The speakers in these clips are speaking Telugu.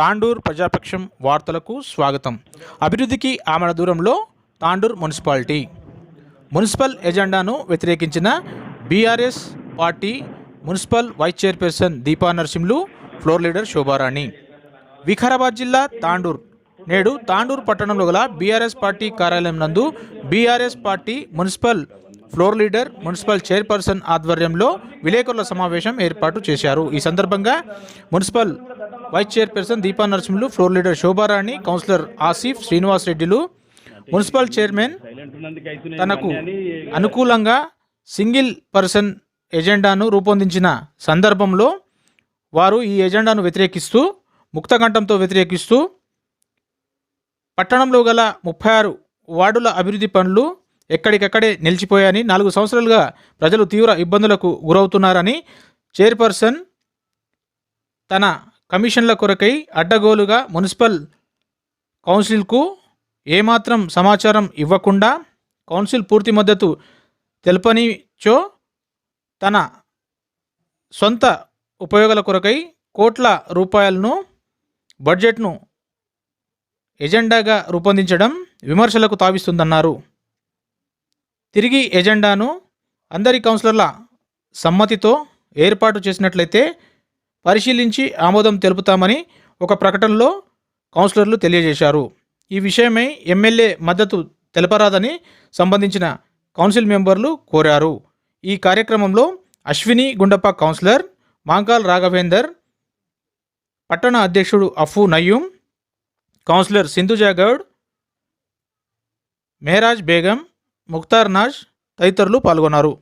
తాండూర్ ప్రజాపక్షం వార్తలకు స్వాగతం. అభివృద్ధికి ఆమెల దూరంలో తాండూర్ మున్సిపాలిటీ. మున్సిపల్ ఎజెండాను వ్యతిరేకించిన BRS party municipal vice chairperson Deepa Narasimhulu floor leader Shobharani. Vikarabad జిల్లా తాండూర్. నేడు తాండూర్ పట్టణంలో గల బీఆర్ఎస్ పార్టీ కార్యాలయం నందు BRS party municipal floor leader municipal chairperson ఆధ్వర్యంలో విలేకరుల సమావేశం ఏర్పాటు చేశారు. ఈ సందర్భంగా municipal vice chairperson Deepa Narasimhulu floor leader Shobharani councillor Asif Srinivas రెడ్డిలు మున్సిపల్ చైర్మన్ తనకు అనుకూలంగా సింగిల్ పర్సన్ ఎజెండాను రూపొందించిన సందర్భంలో వారు ఈ ఎజెండాను వ్యతిరేకిస్తూ ముక్తకంఠంతో వ్యతిరేకిస్తూ పట్టణంలో గల ముప్పై ఆరు వార్డుల అభివృద్ధి పనులు ఎక్కడికక్కడే నిలిచిపోయాయని నాలుగు సంవత్సరాలుగా ప్రజలు తీవ్ర ఇబ్బందులకు గురవుతున్నారని చైర్పర్సన్ తన కమిషన్ల కొరకై అడ్డగోలుగా మున్సిపల్ కౌన్సిల్కు ఏమాత్రం సమాచారం ఇవ్వకుండా కౌన్సిల్ పూర్తి మద్దతు తెలపనిచో తన సొంత ఉపయోగాల కొరకై కోట్ల రూపాయలను బడ్జెట్ను ఎజెండాగా రూపొందించడం విమర్శలకు తావిస్తుందన్నారు. తిరిగి ఎజెండాను అందరి కౌన్సిలర్ల సమ్మతితో ఏర్పాటు చేసినట్లయితే పరిశీలించి ఆమోదం తెలుపుతామని ఒక ప్రకటనలో కౌన్సిలర్లు తెలియజేశారు. ఈ విషయమై ఎమ్మెల్యే మద్దతు తెలపరాదని సంబంధించిన కౌన్సిల్ మెంబర్లు కోరారు. ఈ కార్యక్రమంలో అశ్విని గుండప్ప కౌన్సిలర్ మాంకాల్ రాఘవేందర్ పట్టణ అధ్యక్షుడు అఫు నయ్యూం కౌన్సిలర్ సింధుజా గౌడ్ మెహరాజ్ బేగం ముక్తార్ నాజ్ తదితరులు పాల్గొన్నారు.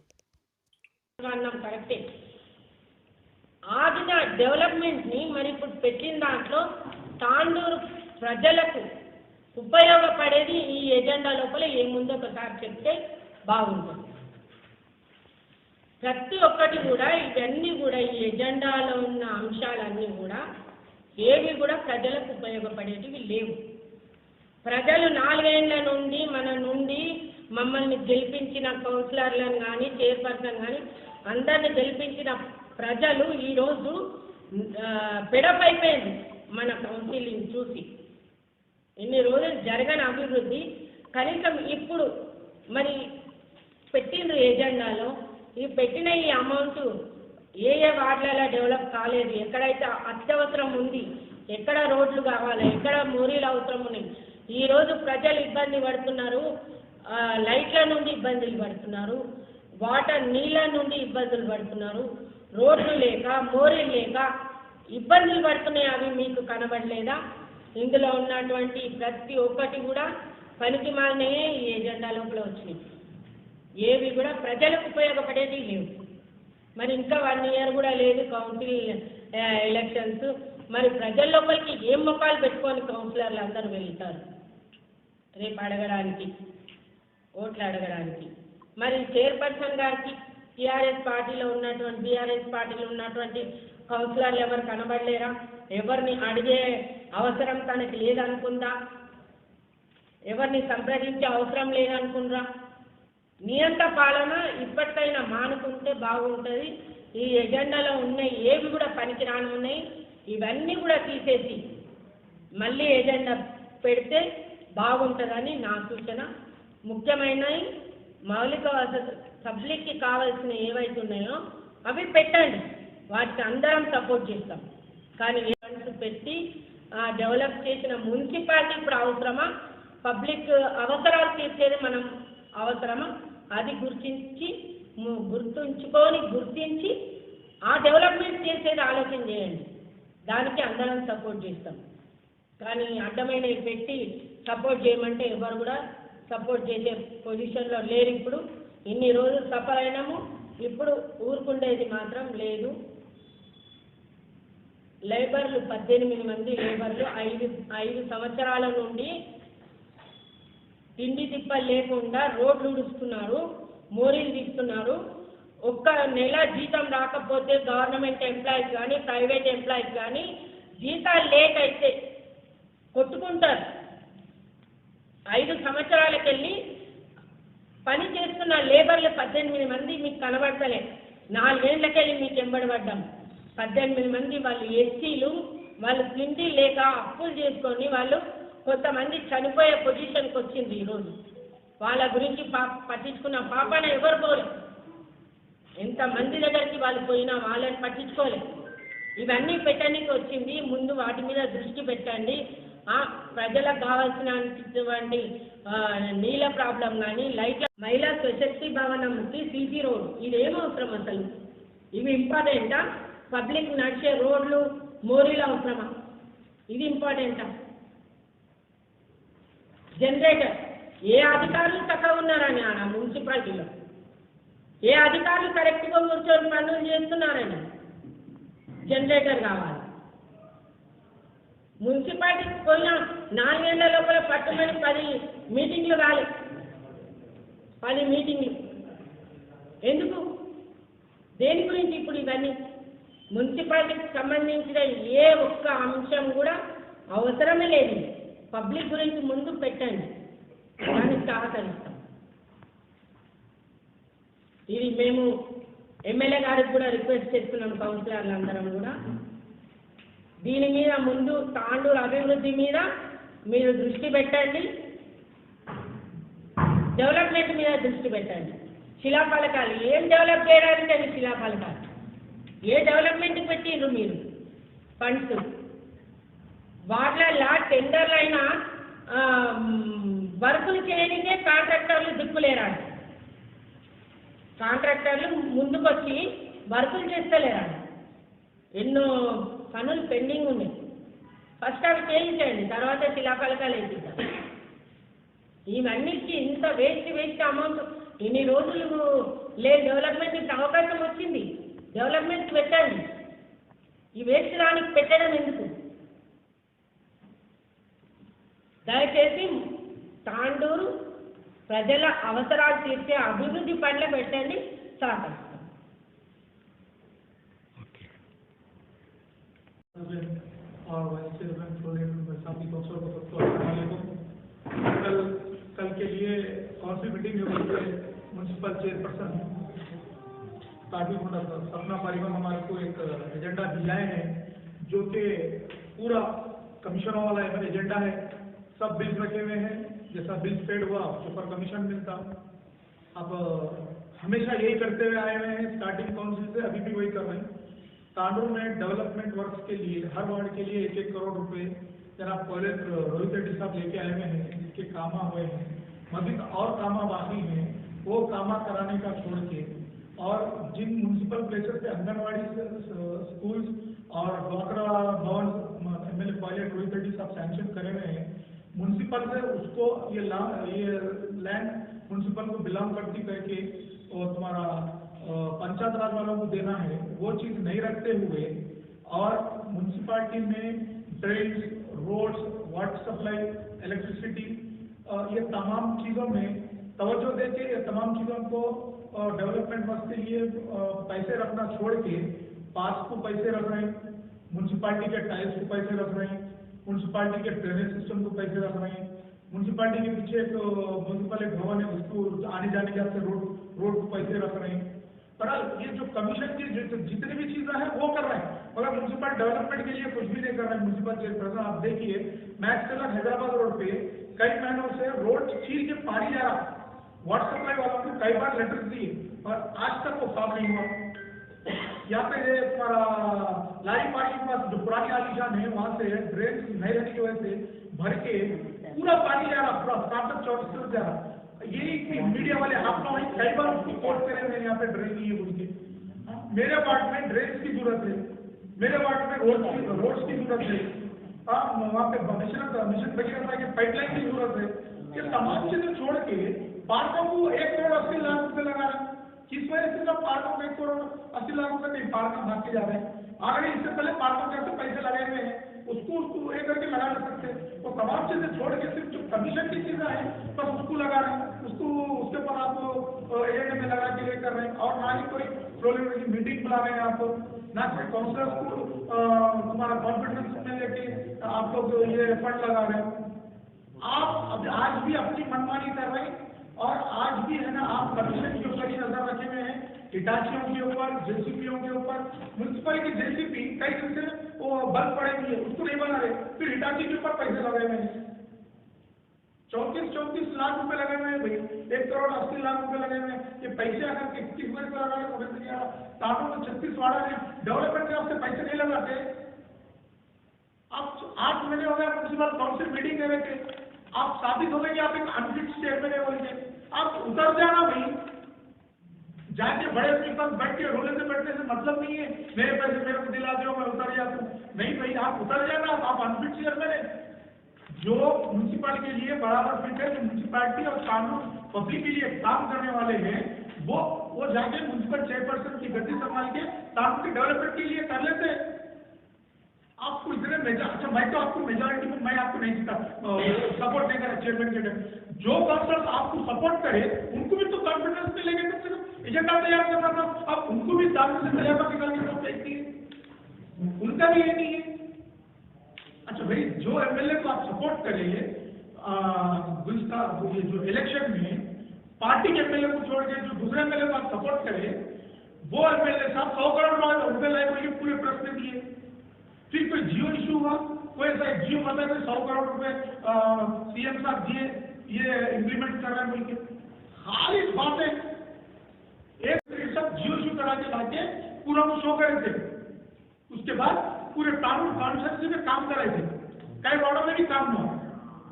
కరెక్టే. ఆదిన డెవలప్మెంట్ని మరి ఇప్పుడు పెట్టిన దాంట్లో తాండూరు ప్రజలకు ఉపయోగపడేది ఈ ఎజెండా లోపల ఏముందో ఒకసారి చెప్తే బాగుంటుంది. ప్రతి ఒక్కటి కూడా ఇవన్నీ కూడా ఈ ఎజెండాలో ఉన్న అంశాలన్నీ కూడా ఏవి కూడా ప్రజలకు ఉపయోగపడేటివి లేవు. ప్రజలు నాలుగేళ్ళ నుండి మన నుండి మమ్మల్ని గెలిపించిన కౌన్సిలర్లను కానీ చైర్పర్సన్ కానీ అందరిని గెలిపించిన ప్రజలు ఈరోజు ఆ, పెడపైపోయింది మన కౌన్సిలింగ్ చూసి. ఇన్ని రోజులు జరగని అభివృద్ధి కనీసం ఇప్పుడు మరి పెట్టిండ్రు ఎజెండాలో ఈ పెట్టిన ఈ అమౌంట్ ఏ ఏ వార్డులలో డెవలప్ కాలేదు ఎక్కడైతే అత్యవసరం ఉంది ఎక్కడ రోడ్లు కావాలి ఎక్కడ మోరీలు అవసరం ఉన్నాయి ఈ రోజు ప్రజలు ఇబ్బంది పడుతున్నారు లైట్ల నుండి ఇబ్బందులు పడుతున్నారు. వాటర్ నీళ్ళ నుండి ఇబ్బందులు పడుతున్నారు. రోడ్లు లేక మోరీలు లేక ఇబ్బందులు పడుతున్నాయి. అవి మీకు కనబడలేదా? ఇందులో ఉన్నటువంటి ప్రతి ఒక్కటి కూడా పనికి మాలనే ఈ ఎజెండా లోపల వచ్చినాయి. ఏవి కూడా ప్రజలకు ఉపయోగపడేది లేవు. మరి ఇంకా వన్ ఇయర్ కూడా లేదు కౌన్సిల్ ఎలక్షన్స్. మరి ప్రజల లోపలికి ఏం ముఖాలు పెట్టుకొని కౌన్సిలర్లు అందరూ వెళ్తారు? రేపు అడగడానికి. ఓట్లు అడగడానికి మరి చైర్పర్సన్ గారికి టీఆర్ఎస్ పార్టీలో ఉన్నటువంటి బీఆర్ఎస్ పార్టీలో ఉన్నటువంటి కౌన్సిలర్లు ఎవరు కనబడలేరా? ఎవరిని అడిగే అవసరం తనకి లేదనుకుందా? ఎవరిని సంప్రదించే అవసరం లేదనుకుండ్రా నియంత పాలన ఇప్పటికైనా మానుకుంటే బాగుంటుంది. ఈ ఎజెండాలో ఉన్నాయి ఏవి కూడా పనికిరాని ఉన్నాయి. ఇవన్నీ కూడా తీసేసి మళ్ళీ ఎజెండా పెడితే బాగుంటుందని నా సూచన. ముఖ్యమైనవి మౌలిక వసతి పబ్లిక్కి కావాల్సిన ఏవైతే ఉన్నాయో అవి పెట్టండి. వాటికి అందరం సపోర్ట్ చేస్తాం. కానీ ఫండ్స్ పెట్టి ఆ, డెవలప్ చేసిన మున్సిపాలిటీ ఇప్పుడు అవసరమా? పబ్లిక్ అవసరాలు తీర్చేది మనం అవసరమా? అది గుర్తించి గుర్తుంచుకొని గుర్తించి ఆ డెవలప్మెంట్ చేసేది ఆలోచన చేయండి. దానికి అందరం సపోర్ట్ చేస్తాం. కానీ అడ్డమైనవి పెట్టి సపోర్ట్ చేయమంటే ఎవరు కూడా సపోర్ట్ చేసే పొజిషన్లో లేరు ఇప్పుడు. ఇన్ని రోజులు సఫర్ అయినాము ఇప్పుడు ఊరుకుండేది మాత్రం లేదు. లేబర్లు పద్దెనిమిది మంది లేబర్లు ఐదు ఐదు సంవత్సరాల నుండి తిండి తిప్ప లేకుండా రోడ్లు ఉడుస్తున్నారు మోరీలు తీస్తున్నారు. ఒక్క నెల జీతం రాకపోతే గవర్నమెంట్ ఎంప్లాయీస్ కానీ ప్రైవేట్ ఎంప్లాయీస్ కానీ జీతాలు లేట్ అయితే కొట్టుకుంటారు. ఐదు సంవత్సరాలకెళ్ళి పని చేస్తున్న లేబర్లు పద్దెనిమిది మంది మీకు కనబడతలే. నాలుగేళ్ళకెళ్ళి మీకు ఎంబడబడ్డాం పద్దెనిమిది మంది వాళ్ళు ఎస్సీలు వాళ్ళు తిండి లేక అప్పులు చేసుకొని వాళ్ళు కొంతమంది చనిపోయే పొజిషన్కి వచ్చింది ఈరోజు. వాళ్ళ గురించి పా పట్టించుకున్న పాపన ఎవరు పోలేదు ఎంతమంది దగ్గరికి వాళ్ళు పోయినా వాళ్ళని పట్టించుకోలే. ఇవన్నీ పెట్టడానికి వచ్చింది ముందు వాటి మీద దృష్టి పెట్టండి. ప్రజలకు కావాల్సినటువంటి నీళ్ళ ప్రాబ్లం కానీ లైట్ల మహిళా స్వశక్తి భవనంకి సీసీ రోడ్. ఇదేం అవసరం అసలు. ఇవి ఇంపార్టెంటా పబ్లిక్ నడిచే రోడ్లు మోరీలు అవసరమా? ఇది ఇంపార్టెంటా జనరేటర్ ఏ అధికారులు చక్కగా ఉన్నారని ఆడ మున్సిపాలిటీలో? ఏ అధికారులు కరెక్ట్గా కూర్చొని పనులు చేస్తున్నారని? జనరేటర్ కావాలి. మున్సిపాలిటీకి పోయినా నాలుగేళ్ళ లోపల పట్టుమని పది మీటింగ్లు కాలి పది మీటింగ్లు. ఎందుకు? దేని గురించి ఇప్పుడు ఇవన్నీ? మున్సిపాలిటీకి సంబంధించిన ఏ ఒక్క అంశం కూడా అవసరమే లేదు. పబ్లిక్ గురించి ముందు పెట్టండి. దానికి సహకరిస్తాం. ఇది మేము ఎమ్మెల్యే గారికి కూడా రిక్వెస్ట్ చేస్తున్నాం కౌన్సిలర్లు అందరం కూడా. దీని మీద ముందు తాండూరు అభివృద్ధి మీద మీరు దృష్టి పెట్టండి. డెవలప్మెంట్ మీద దృష్టి పెట్టండి. శిలాఫలకాలు ఏం డెవలప్ చేయడానికి అది శిలాఫలకాలు? ఏ డెవలప్మెంట్ పెట్టిండ్రు మీరు? ఫండ్స్. వాటిలో టెండర్లు అయినా వర్కులు చేయడానికే కాంట్రాక్టర్లు దిక్కులేరాడు కాంట్రాక్టర్లు ముందుకొచ్చి వర్కులు చేస్తలేరాడు ఎన్నో పనులు పెండింగ్ ఉన్నాయి. ఫస్ట్ అవి చేయించండి తర్వాత శిలాఫలకాలు వేసిద్దాం ఇవన్నిటికీ ఇంత వేస్ట్ వేస్ట్ అమౌంట్ ఇన్ని రోజులు లేదు డెవలప్మెంట్కి అవకాశం వచ్చింది. డెవలప్మెంట్ పెట్టండి. ఈ వేస్ట్ దానికి పెట్టడం ఎందుకు? దయచేసి తాండూరు ప్రజల అవసరాలు తీర్చే అభివృద్ధి పట్ల పెట్టండి సహకరిస్తాం और वाइस चेयरमैन प्रोग्राम साथी को सबको अस्सलाम कल कल के लिए कौन सी मीटिंग जो हुई म्यूनसिपल चेयरपर्सन ताकि सपना परिवहन हमारे को एक एजेंडा दिलाए हैं, जो कि पूरा कमीशनों वाला एजेंडा है। सब बिल्स रखे हुए हैं, जैसा बिल्स पेड हुआ, उसके ऊपर कमीशन मिलता। अब, हमेशा यही करते हुए आए हुए हैं स्टार्टिंग काउंसिल से अभी भी वही कर रहे हैं। तांडूर में, डेवलपमेंट वर्क के लिए, हर वार्ड के लिए एक एक करोड़ रुपए जनाब पहले रोहित रेड्डी साहब लेके आए हुए हैं जिसके कामा हुए हैं। मजीद और कामा बाकी हैं, वो कामा कराने का छोड़ के और जिन म्यूनसिपल प्लेसेस पे आंगनबाड़ी स्कूल्स और डॉकरा भवन M L A Pilot Rohith Reddy साहब सैंक्शन करे हुए हैं म्यूनसिपल से उसको ये ये लैंड म्यूनसिपल को बिलोंग करती करके और तुम्हारा पंचायत राज वालों को देना है, वो चीज़ नहीं रखते हुए और म्यूनसिपालिटी में drains roads water supply electricity ये तमाम चीज़ों में तवज्जो दे के, ये तमाम चीज़ों को डेवलपमेंट वर्क के लिए पैसे रखना छोड़ के पास को पैसे रख रहे हैं म्यूनसिपालिटी के टाइल्स को पैसे रख रहे हैं म्यूनसिपालिटी के ड्रेनेज सिस्टम को पैसे रख रहे हैं म्यूनसिपालिटी के पीछे एक म्यूनसिपल एक भवन है, उसको आने जाने के वास्ते रोड रोड को पैसे रख रहे हैं। पर ये जो कमीशन की जितनी भी चीज़ें हैं, वो कर रहे हैं। मगर म्यूनसिपल डेवलपमेंट के लिए कुछ भी नहीं कर रहे म्यूनसिपल चेयरपर्सन आप देखिए मैक्स टेलर हैदराबाद रोड पे कई महीनों से रोड चीर के पानी जा रहा। वाटर सप्लाई वालों को कई बार लेटर दिए और आज तक वो काम नहीं हुआ। यहाँ पे तुम्हारा पानी के पास जो पुरानी आलिशान है, वहाँ से ड्रेन नहीं रहने की वजह से भर के पूरा पानी जा रहा, पूरा स्टार्टअप चौक जा रहा। यही कि मीडिया वाले आप लोग कई बार उसको कोट करे हैं, यहाँ पे नहीं है बोल के मेरे वार्ड में ड्रेन की ज़रूरत है। मेरे वार्ड में रोड की रोड्स की ज़रूरत है। हाँ, वहाँ पे मिशन मिशन भगीरथ की पाइपलाइन की ज़रूरत है। ये तमाम चीज़ें छोड़ के पार्कों को एक करोड़ अस्सी लाख रुपए लगा रहे किस वजह से सब पार्कों में एक करोड़ अस्सी लाख रुपए नहीं पार्क में भाग के जा रहे हैं? आगे इससे पहले पार्कों के ऐसे पैसे लगाए हुए हैं। उसको उसको एक करके लगा नहीं सकते। तो तमाम चीज़ें छोड़ के सिर्फ़ जो कमीशन की चीज़ें हैं, बस उसको लगा रहे हैं। उसको, उसके ऊपर आप एजेंडे में लगा के ये कर रहे हैं। और ना ही कोई प्रोग्राम की मीटिंग बुला रहे हैं आप। ना कोई काउंसलर को तुम्हारा कॉन्फिडेंस में लेके आप लोग ये फंड लगा रहे हैं। आप आज भी अपनी मनमानी कर रहे हैं। और आज भी है ना, आप कमीशन के ऊपर ही नज़र रखे हुए हैं। हिटाचियों के ऊपर जेसीपीओ के ऊपर म्यूनसिपल की जेसीपी कई दिन से वो बंद पड़े हुई उसको नहीं बना रहे। फिर हिटाची के ऊपर पैसे लगाए हैं चौंतीस चौंतीस लाख रुपए लगे हुए हैं भाई। एक करोड़ अस्सी लाख रुपए लगे हुए ये पैसे अगर इक्कीस वर्ष का लगा समझ नहीं आ रहा। ताकि तो छत्तीस वाड़ा है डेवलपमेंट के आपसे पैसे नहीं लगाते। आप आठ महीने हो गए म्यूनसिपल काउंसिल मीटिंग रहे थे आप साबित हो गए कि आप एक अनफिट चेयरमैन है बोल के। आप उतर जाना भाई। जाके बड़े अपने पास बैठ के रोले से बैठने से मतलब नहीं है। मेरे पैसे मेरे को दिला दो मैं उतर जाता हूँ। नहीं भाई, आप उतर जाना, आप अनफिट चेयरमैन है जो म्यूनसिपल के लिए बराबर फिट है म्यूनसिपैलिटी और कानून पब्लिक के लिए काम करने वाले हैं, वो वो जाके म्यूनसिपल चेयरपर्सन की गति संभाल के कानून के डेवलपमेंट के लिए कर लेते हैं। आपको इतने मेजर अच्छा मैं तो आपको मेजोरिटी में मैं आपको नहीं जीता सपोर्ट नहीं करा चेयरमैन के जो काउंसलर्स आपको सपोर्ट करे, उनको भी तो कॉन्फिडेंस मिलेगा कम से कम। एजेंडा तैयार करना था अब उनको भी सामने से तैयार निकालने का फेंकती है उनका भी ये नहीं है। अच्छा भाई, जो एमएलए को आप सपोर्ट करेंगे गुजका ये जो इलेक्शन में पार्टी के एमएलए को छोड़ के जो दूसरे एमएलए को आप सपोर्ट करें, वो एमएलए साहब सौ करोड़ रुपए लाए बोलिए पूरे प्रश्न दिए फिर कोई जियो इशू हुआ? कोई ऐसा जियो के सौ करोड़ रुपए सीएम साहब दिए, ये इम्प्लीमेंट कर रहे हैं बोल के। खाली बातें एक तरीके से जियो इशू करा के लाके पूरा वो शो करे थे। उसके बाद पूरे कानून कॉन्स्टिट्यूंसी में काम कर रहे थे। कई वार्डों में भी काम हुआ।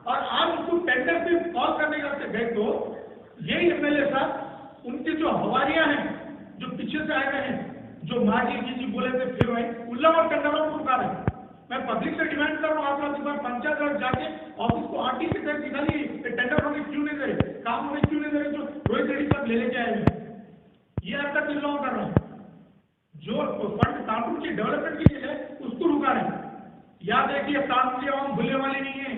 और आज उसको टेंडर पे कॉल करने के गए तो यही एमएलए साहब, उनके जो हवारियाँ हैं, जो पीछे से आए हुए हैं, जो माजी जी जी बोले थे, फिर वही उल्ला और टेंडरों को रुका रहे मैं पब्लिक से डिमांड कर रहा हूँ आप लोग इस बार पंचायत राज जाके ऑफ़िस को आरटी से ये टेंडर होने क्यों नहीं दे काम होने क्यों नहीं दे रहे? जो रोहित रेड्डी साहब ले लेके आए हुए ये हरकत इन लोगों कर रहे हैं जो फंड कानून की डेवलपमेंट के लिए है उसको रुका रहे याद है कि ये कानून की आवाम भूलने वाली नहीं है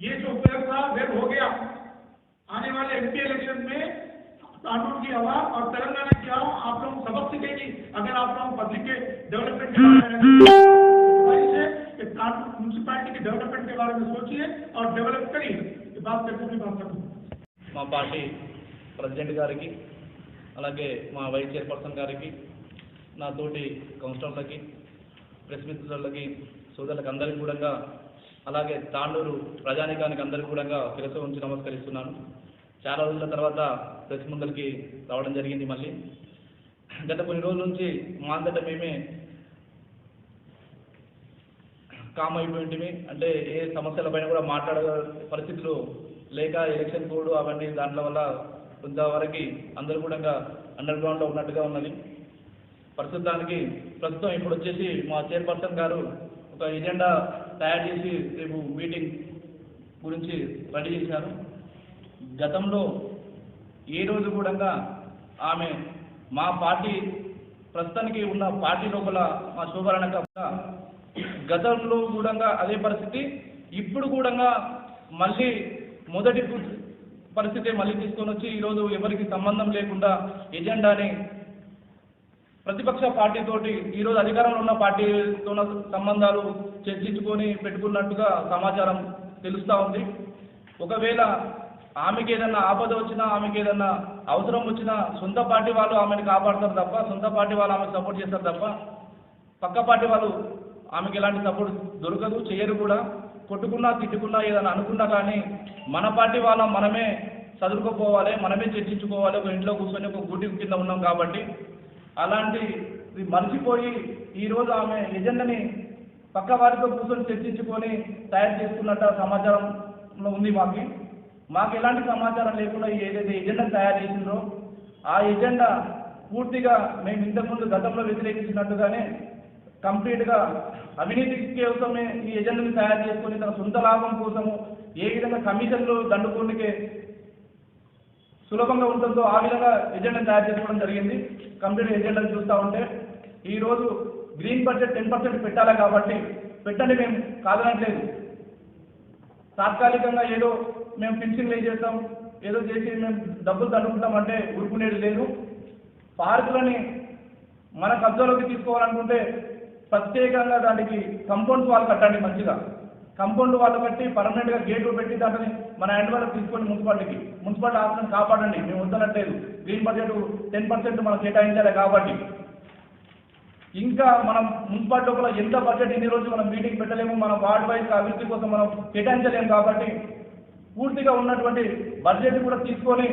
ये जो उपयोग था वेब हो गया आने वाले एमपी इलेक्शन में कानून की हवा और तेलंगाना की हवा आप लोग सबक सीखेगी अगर आप लोग पब्लिक के डेवलपमेंट के बारे में गुजारिश है कि कानून म्यूनसिपैलिटी के डेवलपमेंट के बारे में सोचिए और डेवलप करिए ये बात करके भी बात करूँ మా పార్టీ ప్రెసిడెంట్ గారికి అలాగే మా వైస్ చైర్పర్సన్ గారికి నా తోటి కౌన్సిలర్లకి ప్రెస్ మిత్రులకి సోదరులకు అందరికీ కూడా అలాగే తాండూరు ప్రజానికానికి అందరికీ కూడా శిరస్సు ఉంచి నమస్కరిస్తున్నాను. చాలా రోజుల తర్వాత ప్రెస్ ముందరికి రావడం జరిగింది మళ్ళీ. గత కొన్ని రోజుల నుంచి మా అంతటా మేమే కామ్ అయిపోయింటివి. అంటే ఏ సమస్యల పైన కూడా మాట్లాడే పరిస్థితులు లేక ఎలక్షన్ కోడ్ అవన్నీ దాంట్లో వల్ల కొంతవరకు అందరూ కూడా అండర్ గ్రౌండ్లో ఉన్నట్టుగా ఉన్నది. ప్రస్తుతానికి ప్రస్తుతం ఇప్పుడు వచ్చేసి మా చైర్పర్సన్ గారు ఒక ఎజెండా తయారు చేసి రేపు మీటింగ్ గురించి రెడీ చేశారు. గతంలో ఏ రోజు కూడా ఆమె మా పార్టీ ప్రస్తుతానికి ఉన్న పార్టీ లోపల మా శోభరణక గతంలో కూడా అదే పరిస్థితి ఇప్పుడు కూడా మళ్ళీ మొదటి పరిస్థితి మళ్ళీ తీసుకొని వచ్చి ఈరోజు ఎవరికి సంబంధం లేకుండా ఎజెండాని ప్రతిపక్ష పార్టీతోటి ఈరోజు అధికారంలో ఉన్న పార్టీతో సంబంధాలు చర్చించుకొని పెట్టుకున్నట్టుగా సమాచారం తెలుస్తూ ఉంది. ఒకవేళ ఆమెకి ఏదన్నా ఆపద వచ్చినా ఆమెకి ఏదన్నా అవసరం వచ్చినా సొంత పార్టీ వాళ్ళు ఆమెను కాపాడతారు తప్ప సొంత పార్టీ వాళ్ళు ఆమెకు సపోర్ట్ చేస్తారు తప్ప పక్క పార్టీ వాళ్ళు ఆమెకి ఎలాంటి సపోర్ట్ దొరకదు చేయరు కూడా. కొట్టుకున్నా తిట్టుకున్నా ఏదైనా అనుకున్నా కానీ మన పార్టీ వాళ్ళం మనమే చదువుకోపోవాలి మనమే చర్చించుకోవాలి ఒక ఇంట్లో కూర్చొని ఒక గుడి కింద ఉన్నాం కాబట్టి అలాంటి మర్చిపోయి ఈరోజు ఆమె ఎజెండాని పక్క వారితో కూర్చొని చర్చించుకొని తయారు చేసుకున్నట్టు సమాచారంలో ఉంది మాకు. మాకు ఎలాంటి సమాచారం లేకుండా ఏదైతే ఎజెండా తయారు చేసిందో ఆ ఎజెండా పూర్తిగా మేము ఇంతకుముందు గతంలో వ్యతిరేకించినట్టుగానే కంప్లీట్గా అవినీతి కోసమే ఈ ఎజెండాని తయారు చేసుకొని తన సొంత లాభం కోసము ఏ విధంగా కమిషన్లు దండుకోనికే సులభంగా ఉంటుందో ఆ విధంగా ఎజెండాని తయారు చేసుకోవడం జరిగింది. కంప్లీట్ ఎజెండాని చూస్తూ ఉంటే ఈరోజు గ్రీన్ బడ్జెట్ టెన్ పర్సెంట్ పెట్టాలి కాబట్టి పెట్టండి మేము కాదనట్లేదు. తాత్కాలికంగా ఏదో మేము ఫిక్సింగ్ చేస్తాం ఏదో చేసి మేము డబ్బులు దండుకుంటాం అంటే ఊరుకునేది లేదు. పార్కులని మన కబ్జాలోకి తీసుకోవాలనుకుంటే ప్రత్యేకంగా దానికి కంపౌండ్ వాళ్ళు కట్టండి మంచిగా. కంపౌండ్ వాళ్ళు కట్టి పర్మనెంట్గా గేట్లు పెట్టి దాన్ని మన హ్యాండ్ వాళ్ళకి తీసుకొని మున్సిపాలిటీకి. మున్సిపాలిటీ ఆఫీస్ని కాపాడండి మేము వద్దనట్లేదు. గ్రీన్ బడ్జెట్ టెన్ పర్సెంట్ మనం కేటాయించాలి కాబట్టి. ఇంకా మనం మున్సిపాలిటీ లోపల ఎంత బడ్జెట్ ఇన్ని రోజు మనం మీటింగ్ పెట్టలేము మన వార్డ్ వైజ్ అభివృద్ధి కోసం మనం కేటాయించలేము కాబట్టి పూర్తిగా ఉన్నటువంటి బడ్జెట్ కూడా తీసుకొని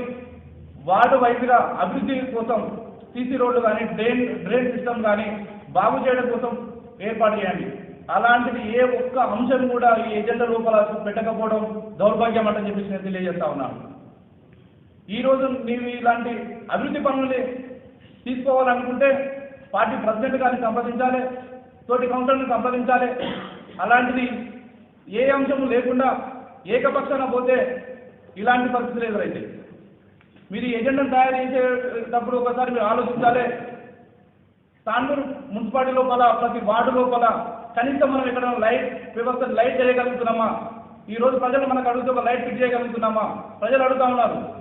వార్డు వైజ్గా అభివృద్ధి కోసం సీసీ రోడ్లు కానీ డ్రైన్ డ్రైన్ సిస్టమ్ కానీ బాగు చేయడం కోసం ఏర్పాటు చేయండి అలాంటిది ఏ ఒక్క అంశం కూడా ఈ ఎజెండా లోపల పెట్టకపోవడం దౌర్భాగ్యం అంటని చెప్పేసి నేను తెలియజేస్తా ఉన్నాను. ఈ రోజు ఇలాంటి అభివృద్ధి పనుల్ని తీసుకోవాలనుకుంటే పార్టీ ప్రెసిడెంట్ గారిని సంప్రదించాలి తోటి కౌన్సిలర్ని సంప్రదించాలి. అలాంటిది ఏ అంశము లేకుండా ఏకపక్షాన పోతే ఇలాంటి పరిస్థితులు ఎదురైతాయి. మీరు ఈ ఎజెండాను తయారు చేసేటప్పుడు ఒకసారి మీరు ఆలోచించాలి తాండూరు మున్సిపాలిటీ లోపల ప్రతి వార్డు లోపల కనీసం మనం ఇక్కడ లైట్ వ్యవస్థ లైట్ చేయగలుగుతున్నామా? ఈ రోజు ప్రజలు మనకు అడుగుతూ ఒక లైట్ ఫిట్ చేయగలుగుతున్నామా? ప్రజలు అడుగుతా ఉన్నారు.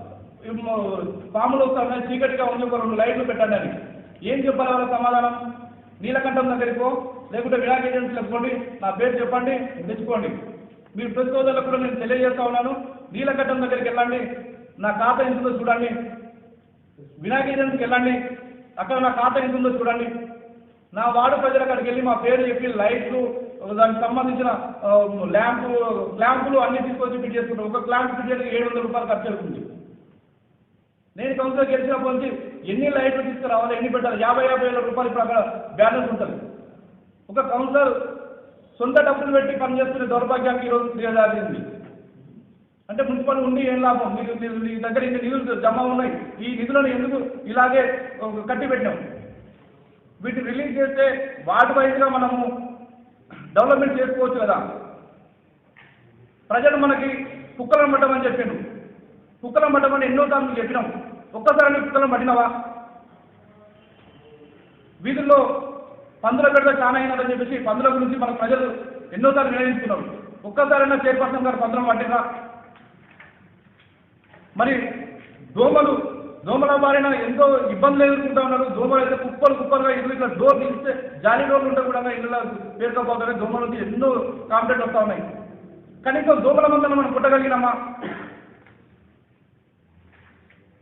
పాములు వస్తా చీకటిగా ఉంది ఒక రెండు లైట్లు పెట్టండి అని. ఏం చెప్పాలి వాళ్ళ సమాధానం? నీలకంఠం దగ్గరికో లేకుంటే విడాక్ ఏజెన్సీలకు పోండి. నా పేరు చెప్పండి తెచ్చుకోండి. మీరు ప్రతి సోదరులకు కూడా నేను తెలియజేస్తా ఉన్నాను. నీలకంఠం దగ్గరికి వెళ్ళండి. నా ఖాతా ఎంత చూడండి. వినాయక ఏజెన్సీకి వెళ్ళండి. అక్కడ నా ఖాతా ఎంత ఉందో చూడండి. నా వార్డు ప్రజల అక్కడికి వెళ్ళి మా పేరు చెప్పి లైట్లు దానికి సంబంధించిన ల్యాంపు ల్యాంపులు అన్ని తీసుకొచ్చి ఫిట్ చేసుకుంటాం. ఒక ల్యాంప్ ఫిట్ చేయడానికి ఏడు వందల రూపాయలు ఖర్చు అవుతుంది. నేను కౌన్సిలర్ గెలిచినప్పటి నుంచి ఎన్ని లైట్లు తీసుకురావాలి ఎన్ని పెట్టాలి? యాభై యాభై వేల రూపాయలు ఇప్పుడు అక్కడ బ్యాలెన్స్ ఉంటుంది. ఒక కౌన్సిలర్ సొంత డబ్బులు పెట్టి పనిచేస్తున్న దౌర్భాగ్యానికి ఈరోజు దిగజారింది అంటే మున్సిపల్ ఉండి ఏం లాభం? మీరు మీరు మీ దగ్గర ఇన్ని నిధులు జమ ఉన్నాయి. ఈ నిధులను ఎందుకు ఇలాగే కట్టి పెట్టాం వీటిని రిలీజ్ చేస్తే వార్డు వైజ్గా మనము డెవలప్మెంట్ చేసుకోవచ్చు కదా. ప్రజలు మనకి కుక్కలను పట్టమని చెప్పాను కుక్కలను పట్టమని ఎన్నో సార్లు చెప్పినాం. ఒక్కసారి కుక్కలను పట్టినవా? వీధుల్లో పందుల పెడితే చాలా అయినదని చెప్పేసి పందుల గురించి మన ప్రజలు ఎన్నోసార్లు నిర్ణయించుకున్నారు ఒక్కసారైనా చైర్పర్సన్ గారు పందులం పట్టినా మరి దోమలు దోమల బారిన ఎంతో ఇబ్బందులు ఎదుర్కొంటా ఉన్నారు. దోమలు అయితే కుప్పలు కుప్పలుగా ఇల్లు ఇట్లా డోర్ తీస్తే జాలి డోర్లు ఉంటే కూడా ఇళ్ళ పేరుకోపోతాయి. దోమల నుంచి ఎన్నో కాంప్లైంట్ వస్తూ ఉన్నాయి. కనీసం దోమల మందన మనం పుట్టగలిగినామా?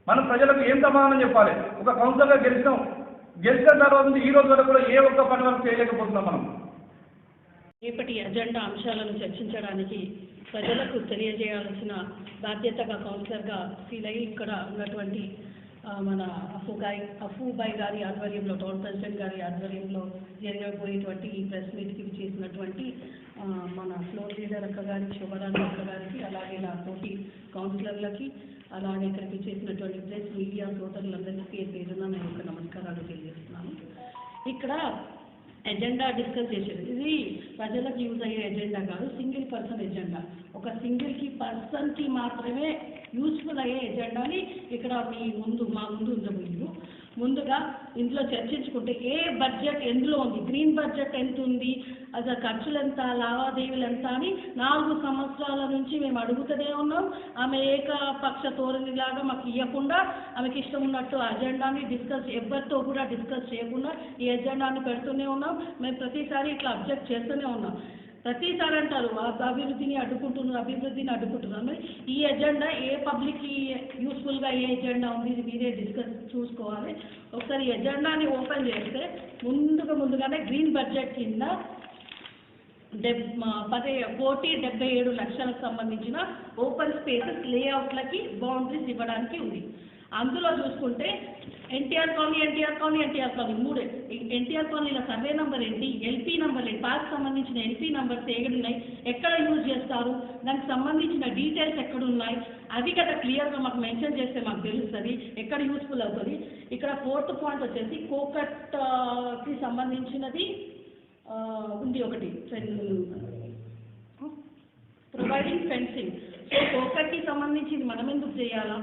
మనం ప్రజలకు ఏం సమాధానం చెప్పాలి? ఒక కౌన్సిలర్గా గెలిచినాం. గెలిచిన తర్వాత ఈ రోజు వరకు కూడా ఏ ఒక్క పని వరకు చేయలేకపోతున్నాం మనం. రేపటి అజెండా అంశాలను చర్చించడానికి ప్రజలకు తెలియజేయాల్సిన బాధ్యతగా కౌన్సిలర్గా ఫీల్ అయ్యి ఇక్కడ ఉన్నటువంటి మన అఫుగాయ్ అఫూబాయ్ గారి ఆధ్వర్యంలో టౌన్ ప్రెసిడెంట్ గారి ఆధ్వర్యంలో జరగబోయేటువంటి ఈ ప్రెస్ మీట్కి చేసినటువంటి మన ఫ్లోర్ లీడర్ అక్క గారికి శుభరాణి అక్క గారికి అలాగే నా తోటి కౌన్సిలర్లకి అలాగే ఇక్కడికి చేసినటువంటి ప్రెస్ మీడియా సోదరులందరికీ పేరున నేను ఒక నమస్కారాలు తెలియజేస్తున్నాను. ఇక్కడ ఎజెండా డిస్కస్ చేసేది. ఇది ప్రజలకు యూజ్ అయ్యే ఎజెండా కాదు సింగిల్ పర్సన్ ఎజెండా ఒక సింగిల్కి పర్సన్కి మాత్రమే యూస్ఫుల్ అయ్యే ఎజెండాని ఇక్కడ మీ ముందు మా ముందు ఉంచబోయింది ముందుగా ఇందులో చర్చించుకుంటే ఏ బడ్జెట్ ఎందులో ఉంది? గ్రీన్ బడ్జెట్ ఎంత ఉంది అసలు ఖర్చులు ఎంత లావాదేవీలు ఎంత అని నాలుగు సంవత్సరాల నుంచి మేము అడుగుతూనే ఉన్నాం. ఆమె ఏకపక్ష ధోరణిలాగా మాకు ఇవ్వకుండా ఆమెకి ఇష్టం ఉన్నట్టు అజెండాని డిస్కస్ ఎవరితో కూడా డిస్కస్ చేయకుండా ఈ ఎజెండాని పెడుతూనే ఉన్నాం. మేము ప్రతిసారి ఇట్లా అబ్జెక్ట్ చేస్తూనే ఉన్నాం. ప్రతిసారి అంటారు "ఆ అభివృద్ధిని అడ్డుకుంటున్నారు అభివృద్ధిని అడ్డుకుంటున్నారు. మరి ఈ ఎజెండా ఏ పబ్లిక్కి యూస్ఫుల్గా ఏ ఎజెండా ఉంది ఇది మీరే డిస్కస్ చూసుకోవాలి. ఒకసారి ఎజెండాని ఓపెన్ చేస్తే ముందుగా ముందుగానే గ్రీన్ బడ్జెట్ కింద డెబ్ పదే కోటి డెబ్బై ఏడు లక్షలకు సంబంధించిన ఓపెన్ స్పేసెస్ లేఅవుట్లకి బౌండరీస్ ఇవ్వడానికి ఉంది. అందులో చూసుకుంటే NTR colony NTR colony NTR colony మూడే. ఎన్టీఆర్ కాలనీలో సర్వే నెంబర్ ఏంటి ఎల్పీ నెంబర్ ఏంటి పార్క్ సంబంధించిన ఎల్పీ నంబర్స్ ఎక్కడున్నాయి ఎక్కడ యూజ్ చేస్తారు దానికి సంబంధించిన డీటెయిల్స్ ఎక్కడ ఉన్నాయి అవి కదా క్లియర్గా మాకు మెన్షన్ చేస్తే మాకు తెలుస్తుంది ఎక్కడ యూస్ఫుల్ అవుతుంది. ఇక్కడ ఫోర్త్ పాయింట్ వచ్చేసి కోకట్కి సంబంధించినది ఉంది ఒకటి ప్రొవైడింగ్ ఫెన్సింగ్. సో కోకట్కి సంబంధించింది మనం ఎందుకు చేయాలా?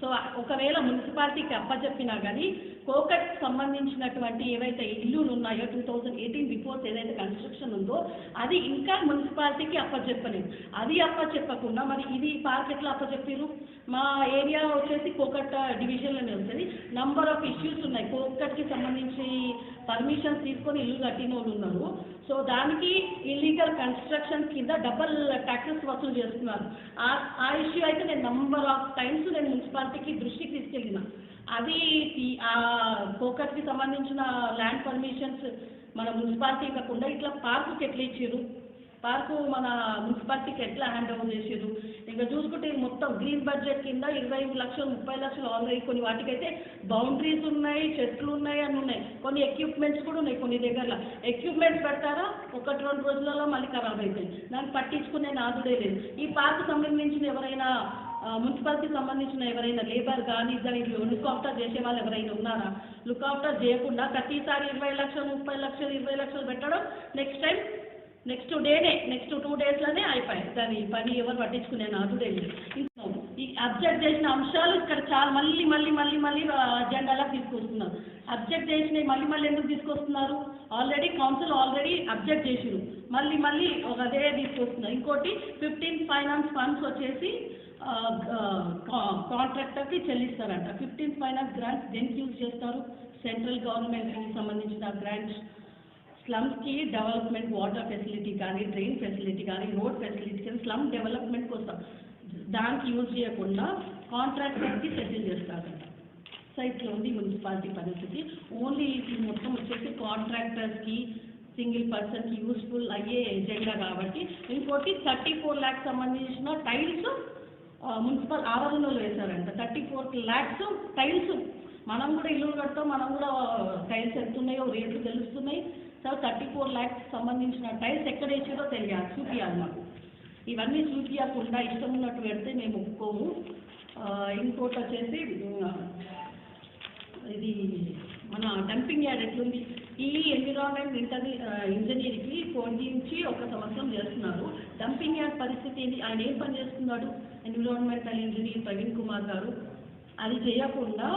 సో ఒకవేళ మున్సిపాలిటీకి అప్పచెప్పినా కానీ కోకట్ సంబంధించినటువంటి ఏవైతే ఇల్లులు ఉన్నాయో టూ థౌజండ్ ఎయిటీన్ బిఫోర్స్ ఏదైతే కన్స్ట్రక్షన్ ఉందో అది ఇంకా మున్సిపాలిటీకి అప్పచెప్పలేదు అది అప్పచెప్పకుండా మరి ఇది పార్క్ ఎట్లా అప్పచెప్పారు మా ఏరియా వచ్చేసి కోకట్ డివిజన్లోనే ఉంటుంది. నంబర్ ఆఫ్ ఇష్యూస్ ఉన్నాయి. కోకట్కి సంబంధించి పర్మిషన్ తీసుకొని ఇల్లు కట్టిన వాళ్ళు ఉన్నారు. సో దానికి ఇల్లీగల్ కన్స్ట్రక్షన్ కింద డబల్ ట్యాక్సెస్ వసూలు చేస్తున్నారు. ఆ- ఆ ఇష్యూ అయితే నేను నంబర్ ఆఫ్ టైమ్స్ నేను మున్సిపాలిటీకి దృష్టికి తీసుకెళ్ళిన. అది ఆ కోకట్కి సంబంధించిన ల్యాండ్ పర్మిషన్స్ మన మున్సిపాలిటీ కాకుండా ఇట్లా పార్కుకి ఎట్లా ఇచ్చారు పార్కు మన మున్సిపాలిటీకి ఎట్లా హ్యాండ్ ఓవర్ చేసారు ఇంకా చూసుకుంటే ఇది మొత్తం గ్రీన్ బడ్జెట్ కింద ఇరవై ఐదు లక్షలు ముప్పై లక్షలు ఆల్రెడీ కొన్ని వాటికైతే బౌండరీస్ ఉన్నాయి చెట్లు ఉన్నాయి అని ఉన్నాయి. కొన్ని ఎక్విప్మెంట్స్ కూడా ఉన్నాయి కొన్ని దగ్గరలో. ఎక్విప్మెంట్స్ పెడతారా? ఒకటి రెండు రోజులలో మళ్ళీ ఖరాబ్ అవుతాయి దాన్ని పట్టించుకునే నాదుడే లేదు. ఈ పార్కు సంబంధించిన ఎవరైనా ఆ, మున్సిపాలిటీకి సంబంధించిన ఎవరైనా లేబర్ కానీ దానికి లుక్ ఆఫ్టర్ చేసే వాళ్ళు ఎవరైనా ఉన్నారా? లుక్ ఆఫ్టర్ చేయకుండా ప్రతిసారి ఇరవై లక్షలు ముప్పై లక్షలు ఇరవై లక్షలు పెట్టడం నెక్స్ట్ టైం నెక్స్ట్ డేనే నెక్స్ట్ టూ డేస్లోనే అయిపోయాయి. దాని పని ఎవరు పట్టించుకునే నాదుడే లేదు. ఈ అబ్జెక్ట్ చేసిన అంశాలు ఇక్కడ చాలా మళ్ళీ మళ్ళీ మళ్ళీ మళ్ళీ అజెండాలా తీసుకొస్తున్నారు. అబ్జెక్ట్ చేసినవి మళ్ళీ మళ్ళీ ఎందుకు తీసుకొస్తున్నారు? ఆల్రెడీ కౌన్సిల్ ఆల్రెడీ అబ్జెక్ట్ చేసిరు మళ్ళీ మళ్ళీ ఒక అదే తీసుకొస్తున్నారు. ఇంకోటి ఫిఫ్టీన్ ఫైనాన్స్ ఫండ్స్ వచ్చేసి కాంట్రాక్టర్కి చెల్లిస్తారంట. ఫిఫ్టీన్ ఫైనాన్స్ గ్రాంట్స్ దేనికి యూజ్ చేస్తారు? సెంట్రల్ గవర్నమెంట్కి సంబంధించిన గ్రాంట్స్ స్లమ్స్కి డెవలప్మెంట్ వాటర్ ఫెసిలిటీ కానీ డ్రైన్ ఫెసిలిటీ కానీ రోడ్ ఫెసిలిటీ కానీ స్లమ్ డెవలప్మెంట్ కోసం దానికి యూజ్ చేయకుండా కాంట్రాక్టర్కి సెటిల్ చేస్తారంట. సైట్లో ఉంది మున్సిపాలిటీ పరిస్థితి. ఓన్లీ ఇది మొత్తం వచ్చేసి కాంట్రాక్టర్స్కి సింగిల్ పర్సన్కి యూస్ఫుల్ అయ్యే ఎజెండా కాబట్టి ఇంకోటి థర్టీ ఫోర్ ల్యాక్స్ సంబంధించిన టైల్స్ మున్సిపల్ ఆవరణలో వేశారంట. థర్టీ ఫోర్ ల్యాక్స్ టైల్స్ మనం కూడా ఇల్లు కడతాం మనం కూడా టైల్స్ ఎత్తున్నాయో రేట్లు తెలుస్తున్నాయి. సో థర్టీ ఫోర్ ల్యాక్స్ సంబంధించిన టైల్స్ ఎక్కడ వేసారో తెలియాలి చూపించాలి మాకు. ఇవన్నీ చూపించకుండా ఇష్టం ఉన్నట్టు పెడితే మేము ఒప్పుకోము. ఇంకోటి వచ్చేసి ఇది మన డంపింగ్ యార్డ్ ఎట్లుంది? ఈ ఎన్విరాన్మెంట్ ఇంటర్ ఇంజనీర్కి పొందించి ఒక సంవత్సరం చేస్తున్నారు. డంపింగ్ యార్డ్ పరిస్థితి ఏంటి ఆయన ఏం పని చేస్తున్నాడు? ఎన్విరాన్మెంటల్ ఇంజనీర్ ప్రవీణ్ కుమార్ గారు. అది చేయకుండా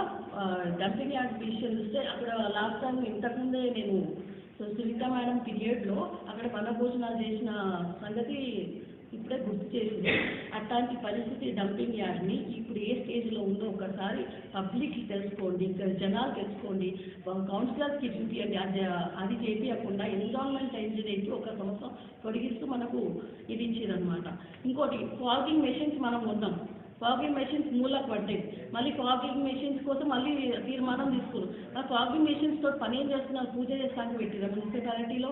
డంపింగ్ యార్డ్ విషయం చూస్తే అక్కడ లాస్ట్ టైం ఇంతకుముందే నేను సో సునీత మేడం పీరియడ్లో అక్కడ వనభోజనాలు చేసిన సంగతి ఇప్పుడే గుర్తు చేసింది. అట్లాంటి పరిస్థితి డంపింగ్ యార్డ్ని ఇప్పుడు ఏ స్టేజ్లో ఉందో ఒకసారి పబ్లిక్కి తెలుసుకోండి ఇక్కడ జనాలు తెలుసుకోండి. కౌన్సిలర్స్కి చూపించండి అది అది చేపించకుండా ఎన్విరాన్మెంట్ ఇంజనీర్కి ఒక సంవత్సరం పొడిగిస్తూ మనకు ఇది ఇచ్చిందనమాట ఇంకోటి ఫాగింగ్ మెషిన్స్ మనం ఉన్నాం ఫాగింగ్ మెషిన్స్ మూలకు పడ్డాయి. మళ్ళీ ఫాగింగ్ మెషిన్స్ కోసం మళ్ళీ తీర్మానం తీసుకున్నారు ఆ ఫాగింగ్ మెషిన్స్ తోటి పని ఏం చేస్తున్నారు? పూజ చేస్తానికి పెట్టిరు మున్సిపాలిటీలో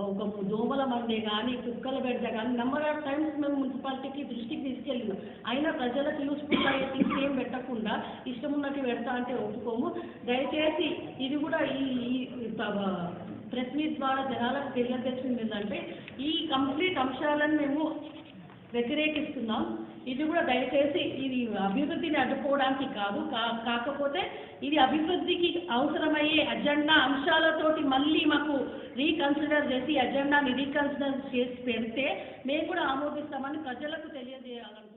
ఒక దోమల మండే కానీ కుక్కల బెడ్డ కానీ నెంబర్ ఆఫ్ టైమ్స్ మేము మున్సిపాలిటీకి దృష్టికి తీసుకెళ్ళినాం. అయినా ప్రజలకు యూస్ఫుల్ అయ్యే థింగ్స్ ఏం పెట్టకుండా ఇష్టం ఉన్నట్టు పెడతా అంటే ఒప్పుకోము. దయచేసి ఇది కూడా ఈ ఈ ప్రెస్ మీట్ ద్వారా జనాలకు తెలియజేసింది ఏంటంటే ఈ కంప్లీట్ అంశాలను మేము వ్యతిరేకిస్తున్నాం. ఇది కూడా దయచేసి ఇది అభివృద్ధిని అడ్డుకోవడానికి కాదు కా- కాకపోతే ఇది అభివృద్ధికి అవసరమయ్యే అజెండా అంశాలతోటి మళ్ళీ మాకు రీకన్సిడర్ చేసి అజెండాని రీకన్సిడర్ చేసి పెడితే మేము కూడా ఆమోదిస్తామని ప్రజలకు తెలియజేయాలనుకుంటున్నాం.